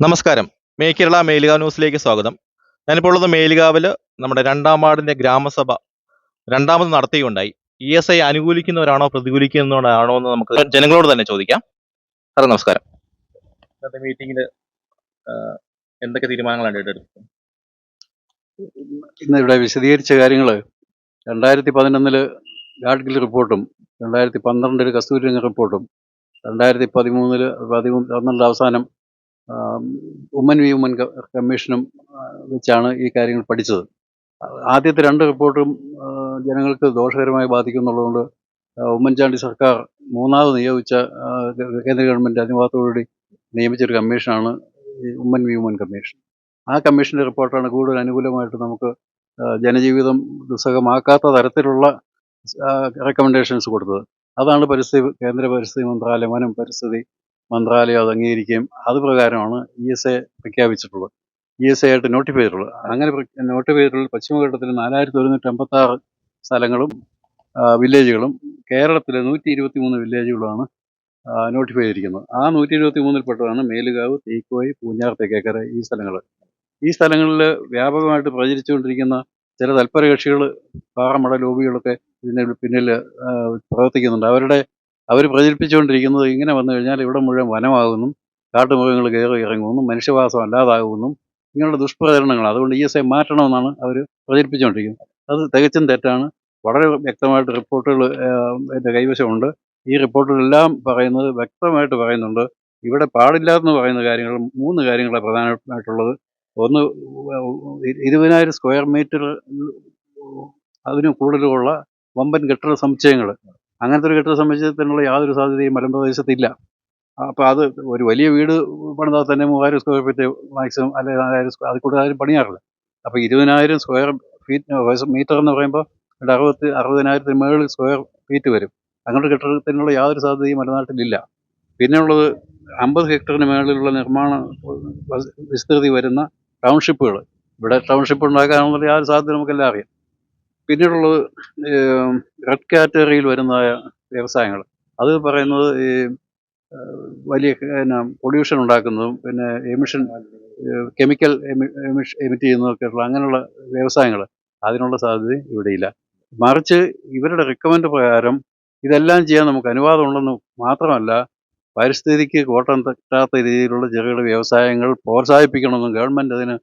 നമസ്കാരം. മേ കേരള മേലുക ന്യൂസിലേക്ക് സ്വാഗതം. ഞാനിപ്പോൾ ഉള്ളത് മേലുകാവിൽ നമ്മുടെ രണ്ടാം വാർഡിന്റെ ഗ്രാമസഭ രണ്ടാമത് നടത്തുകയുണ്ടായി ഇ എസ് ഐ അനുകൂലിക്കുന്നവരാണോ പ്രതികൂലിക്കുന്നവരാണോ എന്ന് നമുക്ക് ജനങ്ങളോട് തന്നെ ചോദിക്കാം. സാറേ നമസ്കാരം. ഇന്നത്തെ മീറ്റിംഗിൽ എന്തൊക്കെ തീരുമാനങ്ങളാണ് എടുത്തത്? ഇന്ന് ഇവിടെ വിശദീകരിച്ച കാര്യങ്ങൾ രണ്ടായിരത്തി പതിനൊന്നിൽ ഗാഡ്ഗിൽ റിപ്പോർട്ടും രണ്ടായിരത്തി പന്ത്രണ്ടിൽ കസ്തൂരിരംഗ റിപ്പോർട്ടും രണ്ടായിരത്തി പതിമൂന്നിൽ പതിമൂന്ന് പന്ത്രണ്ട് അവസാനം ഉമ്മൻ വി ഉമ്മൻ കമ്മീഷനും വെച്ചാണ് ഈ കാര്യങ്ങൾ പഠിച്ചത്. ആദ്യത്തെ രണ്ട് റിപ്പോർട്ടും ജനങ്ങൾക്ക് ദോഷകരമായി ബാധിക്കുന്നുള്ളതുകൊണ്ട് ഉമ്മൻചാണ്ടി സർക്കാർ മൂന്നാമത് നിയോഗിച്ച കേന്ദ്ര ഗവൺമെന്റ് അനുവാദത്തോടുകൂടി നിയമിച്ചൊരു കമ്മീഷനാണ് ഉമ്മൻ വി ഉമ്മൻ കമ്മീഷൻ. ആ കമ്മീഷന്റെ റിപ്പോർട്ടാണ് കൂടുതൽ അനുകൂലമായിട്ട് നമുക്ക് ജനജീവിതം ദുസ്സഹമാക്കാത്ത തരത്തിലുള്ള റെക്കമെൻഡേഷൻസ് കൊടുത്തത്. അതാണ് പരിസ്ഥിതി കേന്ദ്ര പരിസ്ഥിതി മന്ത്രാലയം വനം പരിസ്ഥിതി മന്ത്രാലയം അത് അംഗീകരിക്കുകയും അത് പ്രകാരമാണ് ഇ എസ് എ പ്രഖ്യാപിച്ചിട്ടുള്ളത്. ഇ എസ് എ ആയിട്ട് നോട്ടിഫൈ ചെയ്തിട്ടുള്ളത്. അങ്ങനെ നോട്ടിഫൈ ചെയ്തിട്ടുള്ള പശ്ചിമഘട്ടത്തിൽ നാലായിരത്തി ഒരുന്നൂറ്റി അമ്പത്തി ആറ് സ്ഥലങ്ങളും വില്ലേജുകളും കേരളത്തിലെ നൂറ്റി ഇരുപത്തി മൂന്ന് വില്ലേജുകളുമാണ് നോട്ടിഫൈ ചെയ്തിരിക്കുന്നത്. ആ നൂറ്റി ഇരുപത്തി മൂന്നിൽപ്പെട്ടതാണ് മേലുകാവ് തീക്കോയി പൂഞ്ഞാർ തെക്കേക്കര ഈ സ്ഥലങ്ങൾ. ഈ സ്ഥലങ്ങളിൽ വ്യാപകമായിട്ട് പ്രചരിച്ചുകൊണ്ടിരിക്കുന്ന ചില തൽപര കക്ഷികൾ പാറമട ലോബികളൊക്കെ ഇതിന് പിന്നിൽ പ്രവർത്തിക്കുന്നുണ്ട്. അവരുടെ അവർ പ്രചരിപ്പിച്ചുകൊണ്ടിരിക്കുന്നത് ഇങ്ങനെ വന്നു കഴിഞ്ഞാൽ ഇവിടെ മുഴുവൻ വനമാകുന്നു കാട്ടുമൃഗങ്ങൾ കയറി ഇറങ്ങുന്നു മനുഷ്യവാസം അല്ലാതാകുന്നു ഇങ്ങനെയുള്ള ദുഷ്പ്രചരണങ്ങൾ. അതുകൊണ്ട് ഇ എസ് ഐ മാറ്റണമെന്നാണ് അവർ പ്രചരിപ്പിച്ചുകൊണ്ടിരിക്കുന്നത്. അത് തികച്ചും തെറ്റാണ്. വളരെ വ്യക്തമായിട്ട് റിപ്പോർട്ടുകൾ എന്റെ കൈവശമുണ്ട്. ഈ റിപ്പോർട്ടുകളെല്ലാം പറയുന്നത് വ്യക്തമായിട്ട് പറയുന്നുണ്ട്. ഇവിടെ പാടില്ലാതെന്ന് പറയുന്ന കാര്യങ്ങൾ മൂന്ന് കാര്യങ്ങളാണ് പ്രധാനമായിട്ടുള്ളത്. ഒന്ന് ഇരുപതിനായിരം സ്ക്വയർ മീറ്റർ അതിന് കൂടുതലുള്ള വമ്പൻ കെട്ടിട സമുച്ചയങ്ങൾ. അങ്ങനത്തെ ഒരു കെട്ടിട സമുച്ചയത്തിനുള്ള യാതൊരു സാധ്യതയും മലമ്പ്രദേശത്തില്ല അപ്പോൾ അത് ഒരു വലിയ വീട് പണിതാൽ തന്നെ മൂവായിരം സ്ക്വയർ ഫീറ്റ് മാക്സിമം അല്ലെങ്കിൽ നാലായിരം സ്ക്വയർ കൂടുതൽ ആരും പണിയാറില്ല. അപ്പോൾ ഇരുപതിനായിരം സ്ക്വയർ ഫീറ്റ് മീറ്റർ എന്ന് പറയുമ്പോൾ രണ്ട് അറുപത്തി അറുപതിനായിരത്തിന് മുകളിൽ സ്ക്വയർ ഫീറ്റ് വരും. അങ്ങനത്തെ കെട്ടിടത്തിനുള്ള യാതൊരു സാധ്യതയും മലനാട്ടിലില്ല. പിന്നെയുള്ളത് അമ്പത് ഹെക്ടറിന് മുകളിലുള്ള നിർമ്മാണ വസ്- വിസ്തൃതി വരുന്ന ടൗൺഷിപ്പുകൾ ഇവിടെ ടൗൺഷിപ്പ് ഉണ്ടാക്കാനുള്ള യാതൊരു സാധ്യത നമുക്കെല്ലാം അറിയാം. പിന്നീടുള്ളത് റെഡ് കാറ്റഗറിയിൽ വരുന്ന വ്യവസായങ്ങൾ. അത് പറയുന്നത് ഈ വലിയ പിന്നെ പൊല്യൂഷൻ ഉണ്ടാക്കുന്നതും പിന്നെ എമിഷൻ കെമിക്കൽ എമിറ്റ് ചെയ്യുന്നതൊക്കെ ഉള്ള അങ്ങനെയുള്ള വ്യവസായങ്ങൾ അതിനുള്ള സാധ്യത ഇവിടെയില്ല. മറിച്ച് ഇവരുടെ റിക്കമെൻഡ് പ്രകാരം ഇതെല്ലാം ചെയ്യാൻ നമുക്ക് അനുവാദമുണ്ടെന്ന് മാത്രമല്ല പരിസ്ഥിതിക്ക് കോട്ടം തട്ടാത്ത രീതിയിലുള്ള ചെറുകിട വ്യവസായങ്ങൾ പ്രോത്സാഹിപ്പിക്കണമെന്നും ഗവൺമെന്റ് അതിന്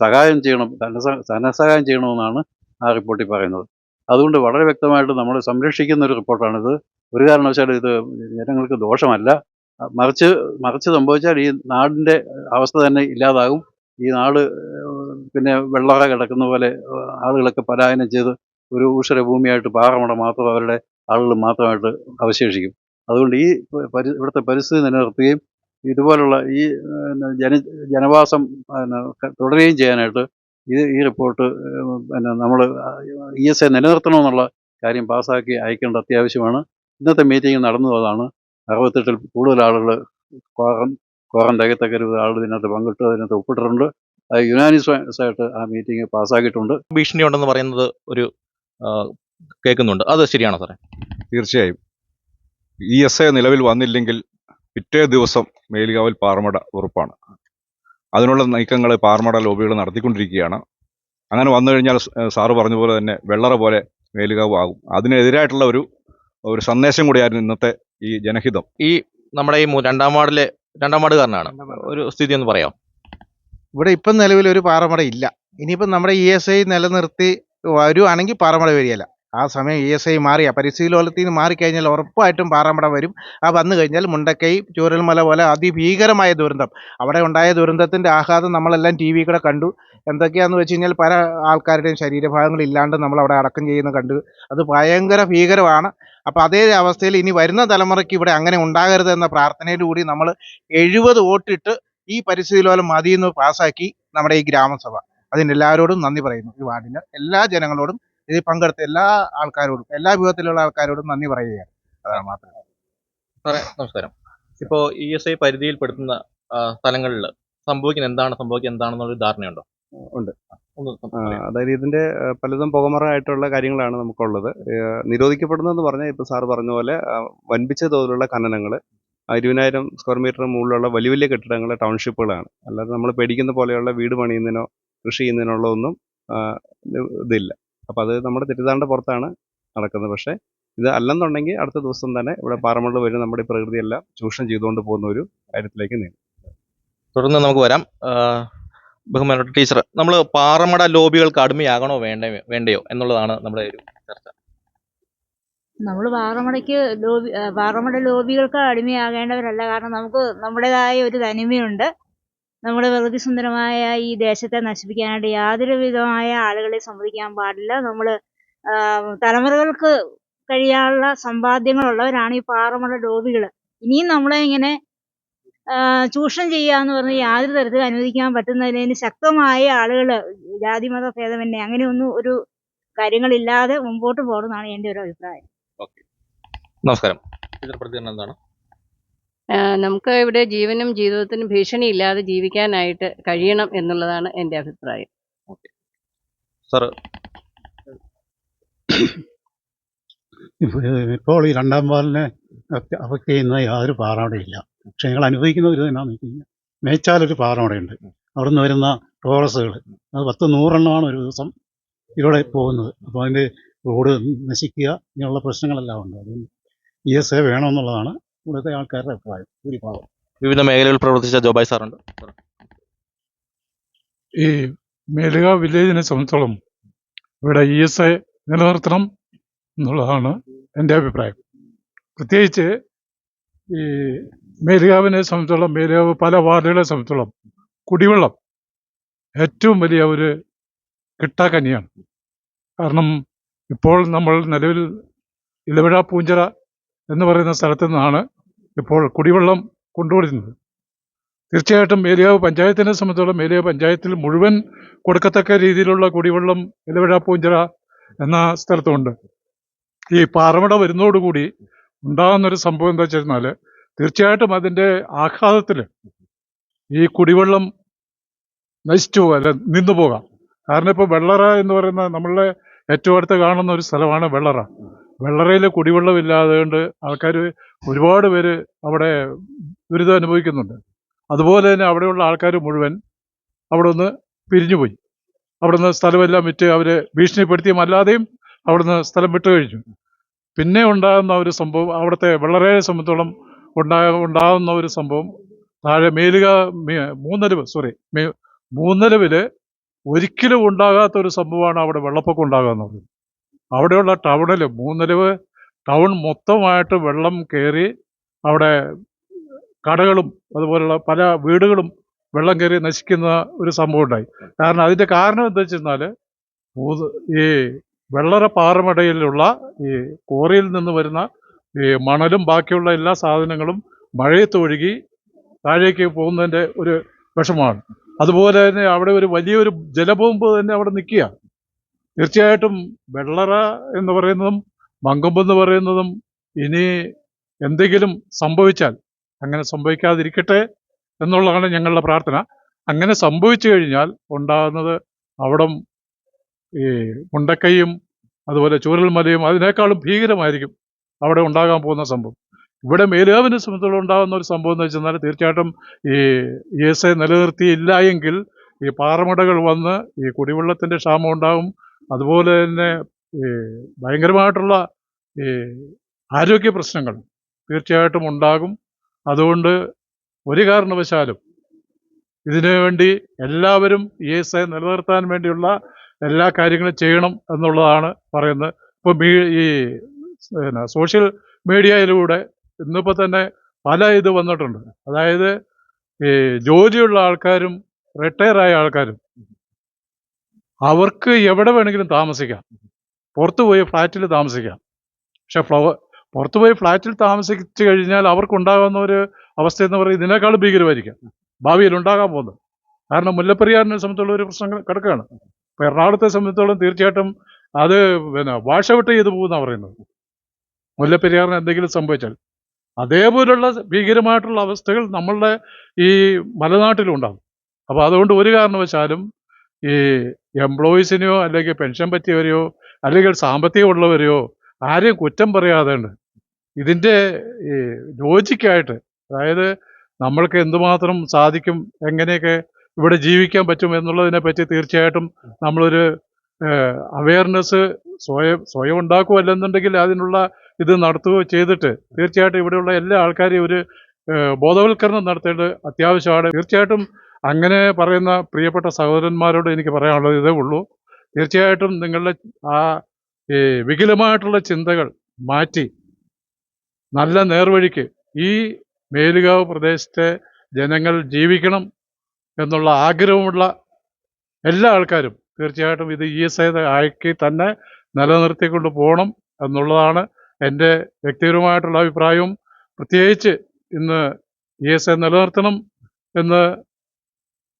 സഹായം ചെയ്യണം ധനസ ധനസഹായം ചെയ്യണമെന്നാണ് ആ റിപ്പോർട്ടിൽ പറയുന്നത്. അതുകൊണ്ട് വളരെ വ്യക്തമായിട്ട് നമ്മൾ സംരക്ഷിക്കുന്ന ഒരു റിപ്പോർട്ടാണിത്. ഒരു കാരണവശാലും ഇത് ജനങ്ങൾക്ക് ദോഷമല്ല. മറിച്ച് മറിച്ച് സംഭവിച്ചാൽ ഈ നാടിന്റെ അവസ്ഥ തന്നെ ഇല്ലാതാകും. ഈ നാട് പിന്നെ വെള്ളറ കിടക്കുന്ന പോലെ ആളുകളൊക്കെ പലായനം ചെയ്ത് ഒരു ഊഷര ഭൂമിയായിട്ട് പാറമട മാത്രം അവരുടെ ആളുകൾ മാത്രമായിട്ട് അവശേഷിക്കും. അതുകൊണ്ട് ഈ പരി ഇവിടുത്തെ പരിസ്ഥിതി നിലനിർത്തുകയും ഇതുപോലുള്ള ഈ ജന ജനവാസം തുടരുകയും ചെയ്യാനായിട്ട് ഈ ഈ റിപ്പോർട്ട് പിന്നെ നമ്മൾ ഇ എസ് എ നിലനിർത്തണമെന്നുള്ള കാര്യം പാസ്സാക്കി അയക്കേണ്ട അത്യാവശ്യമാണ്. ഇന്നത്തെ മീറ്റിംഗ് നടന്നു അതാണ്. അറുപത്തെട്ടിൽ കൂടുതൽ ആളുകൾ കോറം കോറം തികത്തക്ക ഒരു ആളുകൾ ഇതിനകത്ത് പങ്കിട്ട് അതിനകത്ത് ഒപ്പിട്ടിട്ടുണ്ട്. അത് യുനാനിസ് ആയിട്ട് ആ മീറ്റിംഗ് പാസ്സാക്കിയിട്ടുണ്ട്. ഭീഷണി ഉണ്ടെന്ന് പറയുന്നത് ഒരു കേൾക്കുന്നുണ്ട്. അത് ശരിയാണോ സാറേ? തീർച്ചയായും. ഇ എസ് എ നിലവിൽ വന്നില്ലെങ്കിൽ പിറ്റേ ദിവസം മേലുകാവൽ പാറമട ഉറപ്പാണ്. അതിനുള്ള നീക്കങ്ങൾ പാർമട ലോബികൾ നടത്തിക്കൊണ്ടിരിക്കുകയാണ്. അങ്ങനെ വന്നു കഴിഞ്ഞാൽ സാറ് പറഞ്ഞ പോലെ തന്നെ വെള്ളറ പോലെ മേലുകാവ് ആകും. അതിനെതിരായിട്ടുള്ള ഒരു ഒരു സന്ദേശം കൂടിയായിരുന്നു ഇന്നത്തെ ഈ ജനഹിതം. ഈ നമ്മുടെ ഈ രണ്ടാം വാർഡിലെ രണ്ടാം വാർഡുകാരനാണ്. ഒരു സ്ഥിതി ഒന്ന് പറയാം ഇവിടെ ഇപ്പം നിലവിൽ ഒരു പാറമട ഇല്ല. ഇനിയിപ്പം നമ്മുടെ ഇ എസ് ഐ നിലനിർത്തി വരുവാണെങ്കിൽ പാറമട വരികയില്ല. ആ സമയം ഇ എസ് ഐ മാറിയ പരിസ്ഥിതി നിന്ന് മാറിക്കഴിഞ്ഞാൽ ഉറപ്പായിട്ടും പാറാമ്പട വരും. ആ വന്നു കഴിഞ്ഞാൽ മുണ്ടക്കൈ ചൂരൽമല പോലെ അതിഭീകരമായ ദുരന്തം. അവിടെ ഉണ്ടായ ദുരന്തത്തിന്റെ ആഘാതം നമ്മളെല്ലാം ടി വി കണ്ടു. എന്തൊക്കെയാണെന്ന് വെച്ച് കഴിഞ്ഞാൽ പല ആൾക്കാരുടെയും ശരീരഭാഗങ്ങൾ ഇല്ലാണ്ട് നമ്മളവിടെ അടക്കം ചെയ്യുന്ന കണ്ടു. അത് ഭയങ്കര ഭീകരമാണ്. അപ്പോൾ അതേ അവസ്ഥയിൽ ഇനി വരുന്ന തലമുറയ്ക്ക് ഇവിടെ അങ്ങനെ ഉണ്ടാകരുത് എന്ന പ്രാർത്ഥനയിലൂടി നമ്മൾ എഴുപത് വോട്ടിട്ട് ഈ പരിസ്ഥിതി ലോലം മതിയെന്ന് പാസ്സാക്കി നമ്മുടെ ഈ ഗ്രാമസഭ. അതിനെല്ലാവരോടും നന്ദി പറയുന്നു. ഈ വാർഡിന് എല്ലാ ജനങ്ങളോടും ഇതിൽ പങ്കെടുത്ത എല്ലാ ആൾക്കാരോടും എല്ലാ വിധത്തിലുള്ള ആൾക്കാരോടും നന്ദി പറയുകയാണ്. അതാണ് മാത്രം. നമസ്കാരം. ഇപ്പോ ഇ എസ് ഐ പരിധിയിൽപ്പെടുത്തുന്ന സ്ഥലങ്ങളിൽ സംഭവിക്കുന്ന എന്താണ് സംഭവിക്കുന്നത് എന്താണെന്നൊരു ധാരണയുണ്ടോ? ഉണ്ട്. അതായത് ഇതിന്റെ പലതും പുകമറായിട്ടുള്ള കാര്യങ്ങളാണ് നമുക്കുള്ളത്. നിരോധിക്കപ്പെടുന്നതെന്ന് പറഞ്ഞാൽ ഇപ്പൊ സാർ പറഞ്ഞ പോലെ വൻപിച്ച തോതിലുള്ള ഖനനങ്ങൾ ഇരുപതിനായിരം സ്ക്വയർ മീറ്റർ മുകളിലുള്ള വലിയ വലിയ കെട്ടിടങ്ങൾ ടൗൺഷിപ്പുകളാണ്. അല്ലാതെ നമ്മൾ പേടിക്കുന്ന പോലെയുള്ള വീട് പണിയുന്നതിനോ കൃഷി ചെയ്യുന്നതിനുള്ള ഒന്നും ഇതില്ല. അപ്പോൾ അത് നമ്മുടെ തെറ്റിദ്ധാരണ പുറത്താണ് നടക്കുന്നത്. പക്ഷേ ഇത് അല്ലെന്നുണ്ടെങ്കിൽ അടുത്ത ദിവസം തന്നെ ഇവിടെ പാറമുള്ള വരും നമ്മുടെ ഈ പ്രകൃതിയെല്ലാം ചൂഷണം ചെയ്തുകൊണ്ട് പോകുന്ന ഒരു കാര്യത്തിലേക്ക് നീങ്ങും. തുടർന്ന് നമുക്ക് വരാം. ബഹുമാനപ്പെട്ട ടീച്ചർ നമ്മൾ പാറമട ലോബികൾക്ക് അടിമയാകണോ വേണ്ട വേണ്ടയോ എന്നുള്ളതാണ് നമ്മുടെ ഒരു ചർച്ച. നമ്മൾ പാറമടയ്ക്ക് ലോബി പാറമട ലോബികൾക്ക് അടിമയാകേണ്ടവരല്ല. കാരണം നമുക്ക് നമ്മുടേതായ ഒരു തനിമയുണ്ട്. നമ്മുടെ പ്രകൃതി സുന്ദരമായ ഈ ദേശത്തെ നശിപ്പിക്കാനായിട്ട് യാതൊരു വിധമായ ആളുകളെ സമ്മതിക്കാൻ പാടില്ല. നമ്മൾ തലമുറകൾക്ക് കഴിയാനുള്ള സമ്പാദ്യങ്ങളുള്ളവരാണ് ഈ പാറമട ലോബികൾ ഇനിയും നമ്മളെ ഇങ്ങനെ ചൂഷണം ചെയ്യുക എന്ന് പറഞ്ഞ് യാതൊരു തരത്തിലും അനുവദിക്കാൻ പറ്റുന്നതിന് ശക്തമായ ആളുകൾ ജാതിമത ഭേദമന്യേ അങ്ങനെയൊന്നും ഒരു കാര്യങ്ങളില്ലാതെ മുമ്പോട്ട് പോകണമെന്നാണ് എന്റെ ഒരു അഭിപ്രായം. നമസ്കാരം. ടീച്ചർ പ്രതികരണം എന്താണ്? നമുക്ക് ഇവിടെ ജീവനും ജീവിതത്തിനും ഭീഷണിയില്ലാതെ ജീവിക്കാനായിട്ട് കഴിയണം എന്നുള്ളതാണ് എന്റെ അഭിപ്രായം. സാർ ഇപ്പ- ഇപ്പോൾ ഈ രണ്ടാം പാലിനെ അഫക്റ്റ് ചെയ്യുന്ന യാതൊരു പാറമടയില്ല പക്ഷെ ഞങ്ങൾ അനുഭവിക്കുന്ന ഒരു എന്നാന്ന് വെച്ച് കഴിഞ്ഞാൽ മേച്ചാലൊരു പാറമടയുണ്ട് അവിടുന്ന് വരുന്ന ടോറസുകൾ അത് പത്ത് നൂറെണ്ണമാണ് ഒരു ദിവസം ഇവിടെ പോകുന്നത്. അപ്പോൾ അതിന്റെ റോഡ് നശിക്കുക ഇങ്ങനെയുള്ള പ്രശ്നങ്ങളെല്ലാം ഉണ്ട്. അതുകൊണ്ട് ഇ എസ് എ വേണമെന്നുള്ളതാണ് ഇവിടുത്തെ ആൾക്കാരുടെ അഭിപ്രായം ഭൂരിഭാഗം. വിവിധ മേഖലകളിൽ പ്രവർത്തിച്ച ജോബായ് സാറുണ്ട്. ഈ മേലുക വില്ലേജിനെ സംബന്ധിച്ചോളം ഇവിടെ ഇ എസ് ഐ നിലനിർത്തണം എന്നുള്ളതാണ് എന്റെ അഭിപ്രായം. പ്രത്യേകിച്ച് ഈ മേലുകാവിനെ സംബന്ധിച്ചോളം മേലുകാവ് പല വാർഡുകളെ സംബന്ധിച്ചോളം കുടിവെള്ളം ഏറ്റവും വലിയ ഒരു കിട്ടാക്കനിയാണ്. കാരണം ഇപ്പോൾ നമ്മൾ നിലവിൽ ഇലവിഴ പൂഞ്ചിറ എന്ന് പറയുന്ന സ്ഥലത്തു നിന്നാണ് ഇപ്പോൾ കുടിവെള്ളം കൊണ്ടുവരുന്നത്. തീർച്ചയായിട്ടും മേലിയാവ് പഞ്ചായത്തിനെ സംബന്ധിച്ചോളം മേലിയാവ് പഞ്ചായത്തിൽ മുഴുവൻ കൊടുക്കത്തക്ക രീതിയിലുള്ള കുടിവെള്ളം ഇലവിഴ പൂഞ്ചിറ എന്ന സ്ഥലത്തുണ്ട്. ഈ പാറമട വരുന്നതോടുകൂടി ഉണ്ടാകുന്നൊരു സംഭവം എന്താ വെച്ചാൽ തീർച്ചയായിട്ടും അതിന്റെ ആഘാതത്തിൽ ഈ കുടിവെള്ളം നശിച്ചു പോകാം അല്ല നിന്നു പോകാം. കാരണം ഇപ്പോൾ വെള്ളറ എന്ന് പറയുന്ന നമ്മളുടെ ഏറ്റവും അടുത്ത് കാണുന്ന ഒരു സ്ഥലമാണ് വെള്ളറ. വെള്ളറയിൽ കുടിവെള്ളം ഇല്ലാതെ കൊണ്ട് ആൾക്കാർ ഒരുപാട് പേര് അവിടെ ദുരിതം അനുഭവിക്കുന്നുണ്ട്. അതുപോലെ തന്നെ അവിടെയുള്ള ആൾക്കാർ മുഴുവൻ അവിടെ നിന്ന് പിരിഞ്ഞുപോയി. അവിടുന്ന് സ്ഥലമെല്ലാം വിറ്റ് അവർ ഭീഷണിപ്പെടുത്തിയും അല്ലാതെയും അവിടുന്ന് സ്ഥലം വിട്ടു കഴിഞ്ഞു. പിന്നെ ഉണ്ടാകുന്ന ഒരു സംഭവം അവിടുത്തെ വെള്ളറയെ സംബന്ധിച്ചോളം ഉണ്ടായ ഉണ്ടാകുന്ന ഒരു സംഭവം താഴെ മേലുക മൂന്നരവ് സോറി മേ മൂന്നരവിൽ ഒരിക്കലും ഉണ്ടാകാത്ത ഒരു സംഭവമാണ് അവിടെ വെള്ളപ്പൊക്കം ഉണ്ടാകുന്നത് അവിടെയുള്ള ടൗണിൽ മൂന്നിലവ് ടൗൺ മൊത്തമായിട്ട് വെള്ളം കയറി അവിടെ കടകളും അതുപോലുള്ള പല വീടുകളും വെള്ളം കയറി നശിക്കുന്ന ഒരു സംഭവം ഉണ്ടായി. കാരണം അതിന്റെ കാരണം എന്താ വെച്ചാൽ ഈ വെള്ളര പാറമടയിലുള്ള ഈ കോറിയിൽ നിന്ന് വരുന്ന ഈ മണലും ബാക്കിയുള്ള എല്ലാ സാധനങ്ങളും മഴയത്ത് ഒഴുകി താഴേക്ക് പോകുന്നതിന്റെ ഒരു വിഷമാണ് അതുപോലെ തന്നെ അവിടെ ഒരു വലിയൊരു ജലബോംബ് തന്നെ അവിടെ നിൽക്കുക. തീർച്ചയായിട്ടും വെള്ളറ എന്ന് പറയുന്നതും മങ്കൊമ്പ് എന്ന് പറയുന്നതും ഇനി എന്തെങ്കിലും സംഭവിച്ചാൽ അങ്ങനെ സംഭവിക്കാതിരിക്കട്ടെ എന്നുള്ളതാണ് ഞങ്ങളുടെ പ്രാർത്ഥന. അങ്ങനെ സംഭവിച്ചു കഴിഞ്ഞാൽ ഉണ്ടാകുന്നത് അവിടം ഈ മുണ്ടക്കയും അതുപോലെ ചൂരൽമലയും അതിനേക്കാളും ഭീകരമായിരിക്കും അവിടെ ഉണ്ടാകാൻ പോകുന്ന സംഭവം. ഇവിടെ മേലുകാവിനെ സംബന്ധിച്ചോളം ഉണ്ടാകുന്ന ഒരു സംഭവം എന്ന് വെച്ചാൽ തീർച്ചയായിട്ടും ഈ ഇ എസ് ഐ നിലനിർത്തിയില്ല എങ്കിൽ ഈ പാറമടകൾ വന്ന് ഈ കുടിവെള്ളത്തിന്റെ ക്ഷാമം ഉണ്ടാകും. അതുപോലെ തന്നെ ഭയങ്കരമായിട്ടുള്ള ഈ ആരോഗ്യ പ്രശ്നങ്ങൾ തീർച്ചയായിട്ടും ഉണ്ടാകും. അതുകൊണ്ട് ഒരു കാരണവശാലും ഇതിനു വേണ്ടി എല്ലാവരും ഇ എസ് ഐ നിലനിർത്താൻ വേണ്ടിയുള്ള എല്ലാ കാര്യങ്ങളും ചെയ്യണം എന്നുള്ളതാണ് പറയുന്നത്. ഇപ്പോൾ മീ ഈ സോഷ്യൽ മീഡിയയിലൂടെ ഇന്നിപ്പോൾ തന്നെ പല ഇത് വന്നിട്ടുണ്ട്. അതായത് ഈ ജോലിയുള്ള ആൾക്കാരും റിട്ടയർ ആയ ആൾക്കാരും അവർക്ക് എവിടെ വേണമെങ്കിലും താമസിക്കാം. പുറത്തു പോയി ഫ്ലാറ്റിൽ താമസിക്കാം. പക്ഷെ ഫ്ലവർ പുറത്തു പോയി ഫ്ലാറ്റിൽ താമസിച്ചു കഴിഞ്ഞാൽ അവർക്കുണ്ടാകുന്ന ഒരു അവസ്ഥ എന്ന് പറയുന്നത് ഇതിനേക്കാൾ ഭീകരമായിരിക്കാം. ഭാവിയിൽ ഉണ്ടാകാൻ പോകുന്നത്. കാരണം മുല്ലപ്പെരിയാറിനെ സംബന്ധിച്ചുള്ള ഒരു പ്രശ്നം കിടക്കുകയാണ്. ഇപ്പം എറണാകുളത്തെ സംബന്ധിച്ചോളം തീർച്ചയായിട്ടും അത് പിന്നെ വാഷ് ഔട്ട് ചെയ്ത് പോകുന്നതാണ് പറയുന്നത്. മുല്ലപ്പെരിയാറിന് എന്തെങ്കിലും സംഭവിച്ചാൽ അതേപോലുള്ള ഭീകരമായിട്ടുള്ള അവസ്ഥകൾ നമ്മളുടെ ഈ മലനാട്ടിലും ഉണ്ടാകും. അപ്പോൾ അതുകൊണ്ട് ഒരു കാരണവശാലും ഈ എംപ്ലോയീസിനെയോ അല്ലെങ്കിൽ പെൻഷൻ പറ്റിയവരെയോ അല്ലെങ്കിൽ സാമ്പത്തികമുള്ളവരെയോ ആരെയും കുറ്റം പറയാതെ ഇതിന്റെ ഈ ലോജിക്കായിട്ട് അതായത് നമ്മൾക്ക് എന്തുമാത്രം സാധിക്കും എങ്ങനെയൊക്കെ ഇവിടെ ജീവിക്കാൻ പറ്റും എന്നുള്ളതിനെ പറ്റി തീർച്ചയായിട്ടും നമ്മളൊരു അവയർനെസ് സ്വയം സ്വയം ഉണ്ടാക്കുകയല്ലെന്നുണ്ടെങ്കിൽ അതിനുള്ള ഇത് നടത്തുകയോ ചെയ്തിട്ട് തീർച്ചയായിട്ടും ഇവിടെയുള്ള എല്ലാ ആൾക്കാരെയും ഒരു ബോധവൽക്കരണം നടത്തേണ്ടത് അത്യാവശ്യമാണ്. തീർച്ചയായിട്ടും അങ്ങനെ പറയുന്ന പ്രിയപ്പെട്ട സഹോദരന്മാരോട് എനിക്ക് പറയാനുള്ളത് ഇതേ ഉള്ളൂ. തീർച്ചയായിട്ടും നിങ്ങളുടെ ആ ഈ വികലമായിട്ടുള്ള ചിന്തകൾ മാറ്റി നല്ല നേർവഴിക്ക് ഈ മേലുകാവ് പ്രദേശത്തെ ജനങ്ങൾ ജീവിക്കണം എന്നുള്ള ആഗ്രഹമുള്ള എല്ലാ ആൾക്കാരും തീർച്ചയായിട്ടും ഇത് ഇ എസ് ഐ ആക്കി തന്നെ നിലനിർത്തിക്കൊണ്ട് പോകണം എന്നുള്ളതാണ് എന്റെ വ്യക്തിപരമായിട്ടുള്ള അഭിപ്രായവും. പ്രത്യേകിച്ച് ഇന്ന് ഇ എസ് ഐ നിലനിർത്തണം എന്ന്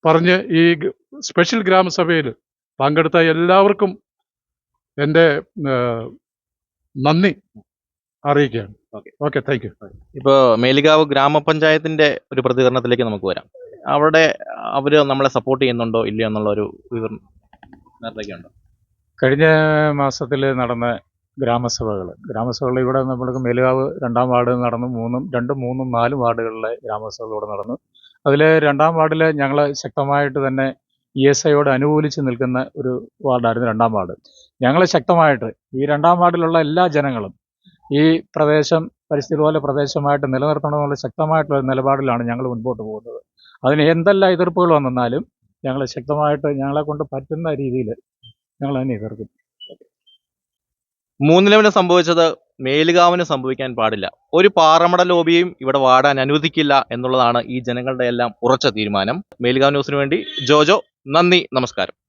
പറഞ്ഞ് ഈ സ്പെഷ്യൽ ഗ്രാമസഭയിൽ പങ്കെടുത്ത എല്ലാവർക്കും എന്റെ നന്ദി അറിയിക്കുകയാണ്. ഓക്കെ. താങ്ക് യു ഇപ്പോൾ മേലുകാവ് ഗ്രാമപഞ്ചായത്തിന്റെ ഒരു പ്രതികരണത്തിലേക്ക് നമുക്ക് വരാം. അവിടെ അവർ നമ്മളെ സപ്പോർട്ട് ചെയ്യുന്നുണ്ടോ ഇല്ലയോ എന്നുള്ള ഒരു വിവരണം നേരത്തേക്കുണ്ടോ. കഴിഞ്ഞ മാസത്തിൽ നടന്ന ഗ്രാമസഭകൾ ഗ്രാമസഭകൾ ഇവിടെ നമ്മൾക്ക് മേലുകാവ് രണ്ടാം വാർഡ് നടന്നു മൂന്നും രണ്ടും മൂന്നും നാലും വാർഡുകളിലെ ഗ്രാമസഭകൾ ഇവിടെ നടന്നു. അതിൽ രണ്ടാം വാർഡിൽ ഞങ്ങൾ ശക്തമായിട്ട് തന്നെ ഇ എസ് ഐയോട് അനുകൂലിച്ച് നിൽക്കുന്ന ഒരു വാർഡായിരുന്നു രണ്ടാം വാർഡ്. ഞങ്ങൾ ശക്തമായിട്ട് ഈ രണ്ടാം വാർഡിലുള്ള എല്ലാ ജനങ്ങളും ഈ പ്രദേശം പരിസ്ഥിതി പോലെ പ്രദേശമായിട്ട് നിലനിർത്തണമെന്നുള്ള ശക്തമായിട്ടുള്ള ഒരു നിലപാടിലാണ് ഞങ്ങൾ മുൻപോട്ട് പോകുന്നത്. അതിന് എന്തെല്ലാം എതിർപ്പുകൾ വന്നാലും ഞങ്ങൾ ശക്തമായിട്ട് ഞങ്ങളെ കൊണ്ട് പറ്റുന്ന രീതിയിൽ ഞങ്ങൾ അതിനെ എതിർക്കും. മൂന്നിലവിന് സംഭവിച്ചത് മേലുകാവിന് സംഭവിക്കാൻ പാടില്ല. ഒരു പാറമട ലോബിയും ഇവിടെ വാടാൻ അനുവദിക്കില്ല എന്നുള്ളതാണ് ഈ ജനങ്ങളുടെ എല്ലാം ഉറച്ച തീരുമാനം. മേലുകാവ് ന്യൂസിന് വേണ്ടി ജോജോ നന്ദി നമസ്കാരം.